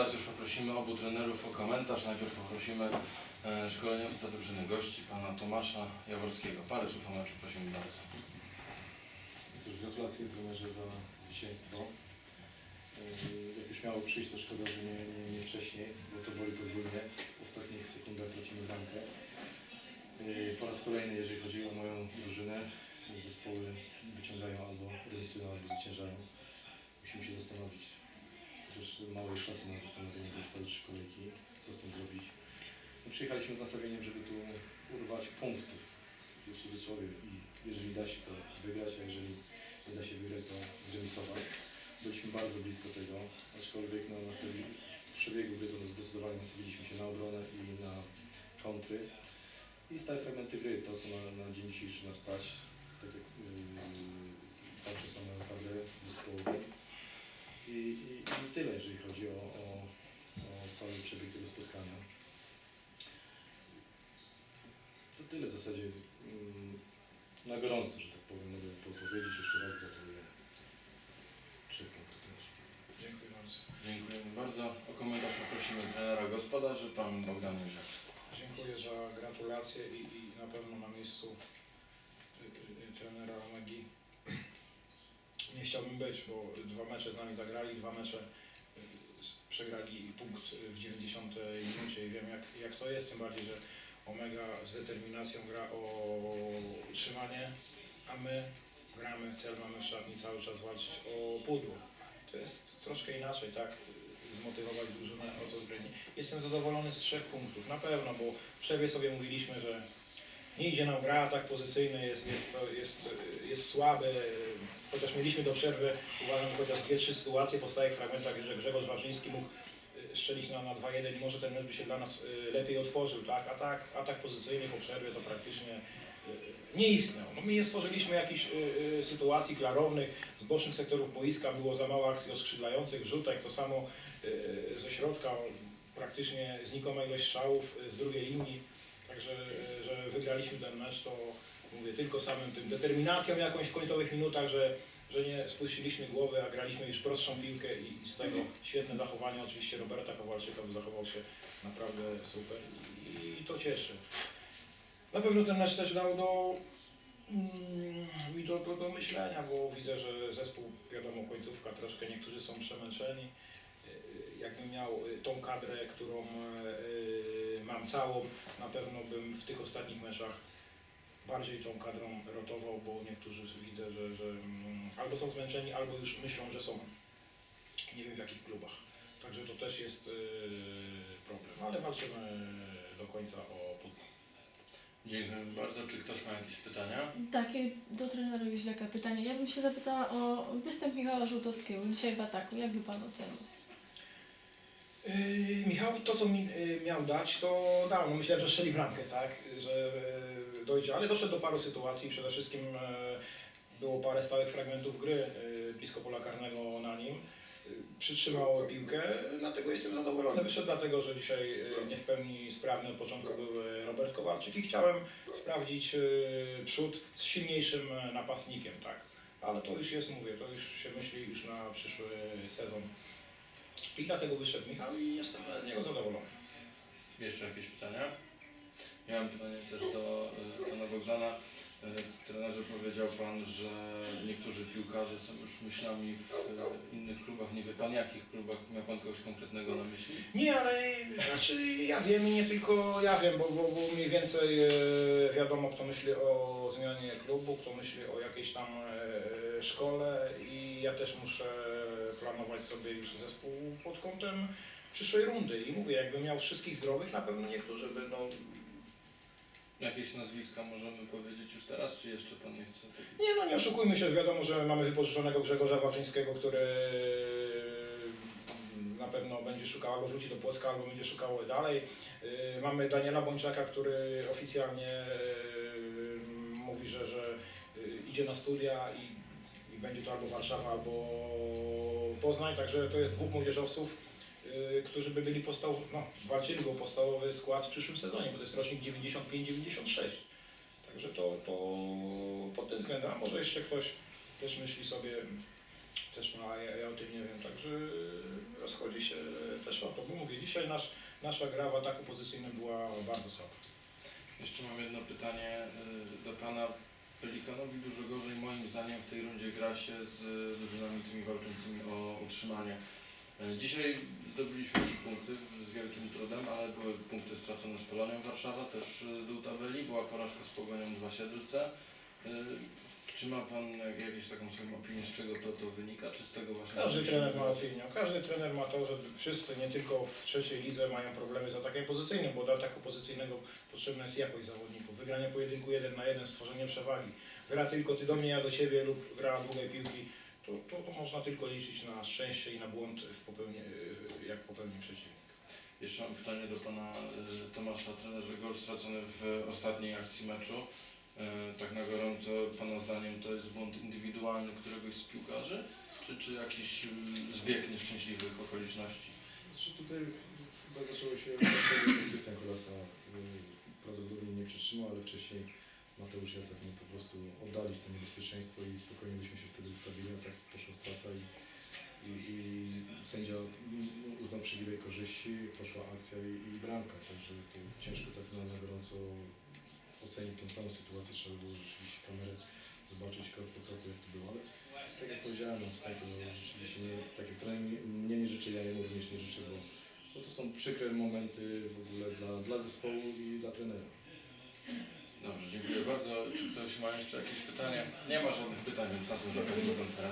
teraz już poprosimy obu trenerów o komentarz. Najpierw poprosimy e, szkoleniowca drużyny gości, pana Tomasza Jaworskiego. Parę słów o meczu prosimy bardzo. Cóż, gratulacje trenerze za zwycięstwo. Yy, Jak już miało przyjść, to szkoda, że nie, nie, nie wcześniej, bo to boli podwójnie. W ostatnich sekundach tracimy bramkę. Yy, Po raz kolejny, jeżeli chodzi o moją drużynę, zespoły wyciągają albo remisują, albo zwyciężają. Musimy się zastanowić. Chociaż mało czasu na zastanowienie, zostały trzy kolejki. Co z tym zrobić? No, przyjechaliśmy z nastawieniem, żeby tu urwać punkty w cudzysłowie i jeżeli da się to wygrać, a jeżeli nie da się wygrać, to zremisować. Byliśmy bardzo blisko tego, aczkolwiek no, z przebiegu gry to zdecydowanie nastawiliśmy się na obronę i na kontry. I stałe fragmenty gry, to co na, na dzień dzisiejszy nas stać, tak jak yy, patrząc na kadrę zespołową. I, i, I tyle, jeżeli chodzi o, o, o cały przebieg tego spotkania. To tyle w zasadzie mm, na gorąco, że tak powiem, mogę po- powiedzieć. Jeszcze raz gratuluję. Trzy punkty też. Dziękuję bardzo. Dziękujemy bardzo. O komentarz poprosimy trenera gospodarzy, pan Bogdan Józef. Dziękuję za gratulacje i, i na pewno na miejscu y, y, trenera Omegi nie chciałbym być, bo dwa mecze z nami zagrali, dwa mecze s- przegrali punkt w 90 minucie i wiem jak, jak to jest, tym bardziej, że Omega z determinacją gra o utrzymanie, a my gramy, cel mamy w szatni cały czas walczyć o pudło. To jest troszkę inaczej, tak? Zmotywować drużynę o co. Jestem zadowolony z trzech punktów, na pewno, bo w przerwie sobie mówiliśmy, że nie idzie nam gra, tak pozycyjny jest, jest, to, jest, jest słaby. Chociaż mieliśmy do przerwy, uważam, chociaż dwie, trzy sytuacje po stałych fragmentach, że Grzegorz Warzyński mógł y, strzelić na, na 2-1 i może ten mecz by się dla nas y, lepiej otworzył, tak? A tak, a tak pozycyjny po przerwie to praktycznie y, nie istniał. No my nie stworzyliśmy jakichś sytuacji klarownych, z bocznych sektorów boiska było za mało akcji oskrzydlających, rzutek, to samo ze środka, praktycznie znikoma ilość strzałów z drugiej linii. Także, y, że wygraliśmy ten mecz, to mówię tylko samym tym determinacją jakąś w końcowych minutach, że, że nie spuściliśmy głowy, a graliśmy już prostszą piłkę i, i z tego świetne zachowanie oczywiście Roberta Kowalczyka, bo zachował się naprawdę super i, i to cieszy. Na pewno ten mecz też dał do, mm, mi do, do, do myślenia, bo widzę, że zespół, wiadomo, końcówka troszkę, niektórzy są przemęczeni. Y, Jakbym miał y, tą kadrę, którą y, mam całą, na pewno bym w tych ostatnich meczach bardziej tą kadrą rotował, bo niektórzy widzę, że, że mm, albo są zmęczeni, albo już myślą, że są nie wiem w jakich klubach. Także to też jest problem, ale walczymy do końca o pudło. Dziękujemy bardzo. Czy ktoś ma jakieś pytania? Tak, i do trenera Jóźwiaka pytanie. Ja bym się zapytała o występ Michała Żółtowskiego dzisiaj w ataku. Jak by Pan ocenił? Yy, Michał, to co mi yy, miał dać, to dał. No myślałem, że strzeli bramkę, tak, że yy, dojdzie, ale doszedł do paru sytuacji. Przede wszystkim yy, było parę stałych fragmentów gry yy, blisko pola karnego na nim. Yy, Przytrzymał piłkę, dlatego jestem zadowolony. Wyszedł dlatego, że dzisiaj yy, nie w pełni sprawny od początku był yy, Robert Kowalczyk i chciałem sprawdzić yy, przód z silniejszym yy, napastnikiem, tak. Ale to już jest, mówię, to już się myśli już na przyszły sezon. I dlatego wyszedł Michał i jestem z niego zadowolony. Jeszcze jakieś pytania? Ja mam pytanie też do y, pana Bogdana. Y, trenerze powiedział pan, że niektórzy piłkarze są już myślami w y, innych klubach. Nie wie pan jakich klubach? Miał pan kogoś konkretnego na myśli? Nie, ale znaczy ja wiem i nie tylko ja wiem, bo, bo, bo mniej więcej e, wiadomo kto myśli o zmianie klubu, kto myśli o jakiejś tam e, szkole i ja też muszę planować sobie już zespół pod kątem przyszłej rundy i mówię, jakbym miał wszystkich zdrowych, na pewno niektórzy będą Jakieś nazwiska możemy powiedzieć już teraz, czy jeszcze pan nie chce? takich- Nie no, nie oszukujmy się, wiadomo, że mamy wypożyczonego Grzegorza Wawrzyńskiego, który na pewno będzie szukał albo wróci do Płocka, albo będzie szukał dalej. Yy, Mamy Daniela Bończaka, który oficjalnie yy, mówi, że, że yy, idzie na studia i, i będzie to albo Warszawa, albo Poznań, także to jest dwóch młodzieżowców, yy, którzy by byli podstawowy, no, walczyli o podstawowy skład w przyszłym sezonie, bo to jest rocznik 95-96. Także to, to pod tym względem, a może jeszcze ktoś też myśli sobie, też ma, ja, ja o tym nie wiem, także rozchodzi się też o to. dzisiaj nasz, nasza gra w ataku pozycyjnym była bardzo słaba. Jeszcze mam jedno pytanie y, do Pana. Pelikanowi dużo gorzej moim zdaniem w tej rundzie gra się z drużynami tymi walczącymi o utrzymanie. Y, Dzisiaj zdobyliśmy trzy punkty z wielkim trudem, ale były punkty stracone z Polonią Warszawa, też y, dół tabeli, była porażka z Pogonią Dwa Siedlce. Y, Czy ma Pan jak- jakąś taką swoją opinię, z czego to, to wynika, czy z tego właśnie... Każdy trener ma opinię. Każdy trener ma to, że wszyscy, nie tylko w trzeciej lidze, mają problemy z atakiem pozycyjnym, bo do ataku pozycyjnego potrzebna jest jakość zawodników. Wygranie pojedynku jeden na jeden, stworzenie przewagi. Gra tylko ty do mnie, ja do ciebie lub gra długiej piłki. To, to, to można tylko liczyć na szczęście i na błąd, w popełnie, jak popełni przeciwnik. Jeszcze mam pytanie do pana y, Tomasza, trenerze. Gol stracony w ostatniej akcji meczu. Y, Tak na gorąco, pana zdaniem to jest błąd indywidualny któregoś z piłkarzy? Czy, czy jakiś y, zbieg nieszczęśliwych okoliczności? Znaczy tutaj ch- chyba zaczęło się Krystian Kolasa prawdopodobnie nie przytrzymał, ale wcześniej Mateusz Jacek mógł po prostu oddalić to niebezpieczeństwo i spokojnie byśmy się wtedy ustawili, a tak poszła strata i, i, i sędzia mm, uznał przeliwej korzyści, poszła akcja i, i bramka, także ciężko tak na gorąco ocenić tą całą sytuację, trzeba było rzeczywiście kamerę zobaczyć krok po kroku jak to było, ale tak jak powiedziałem no, rzeczywiście nie, tak jak trener mnie nie życzy, ja jemu również nie życzę, bo, bo to są przykre momenty w ogóle dla, dla zespołu i dla trenera. Dobrze, dziękuję bardzo. Czy ktoś ma jeszcze jakieś pytania? Nie ma żadnych pytań, więc na tym zakończymy konferencję.